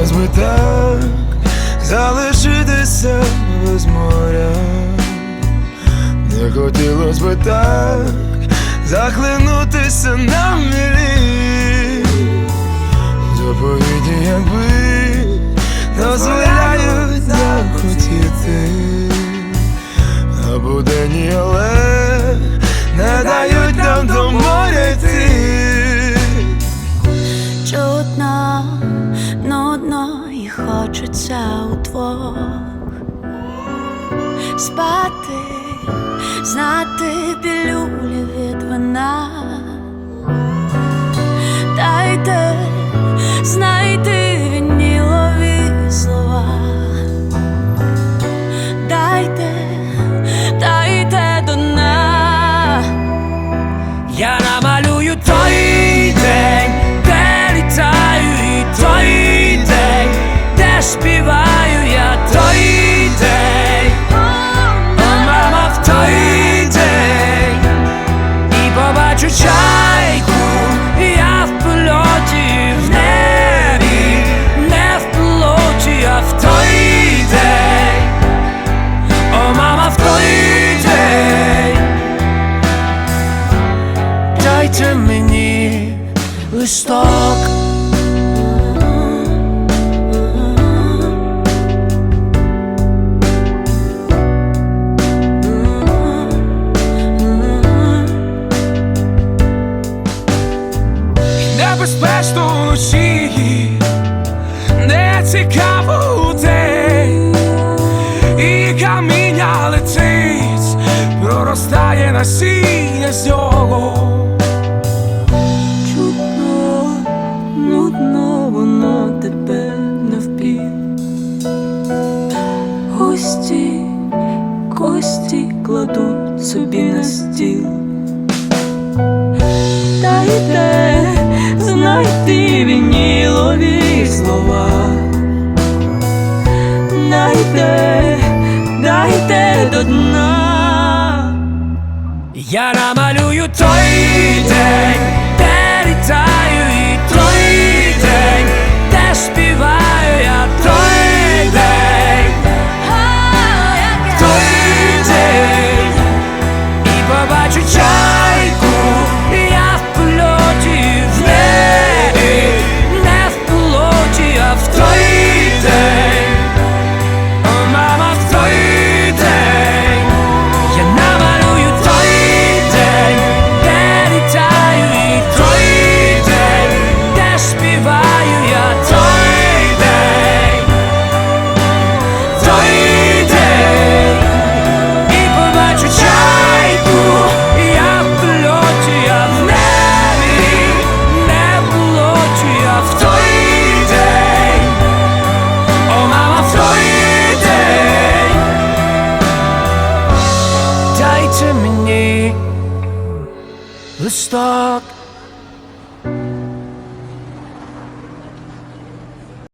хотілось би так залишитися без моря, не хотілось би так захлинутися на мілі, заповіді, якби дозволяють захотіти, а буде ні, але не даю. Хочеться удвох спати, знати пілюлі Вночі, не цікаво у день, і каміння летить, проростає насіння з нього. Чутно, нудно, воно тебе не впів. Гості, кості кладуть собі на стіл. Дайте знайти вінілові слова. Дайте, дайте до дна. Я намалюю той Let's talk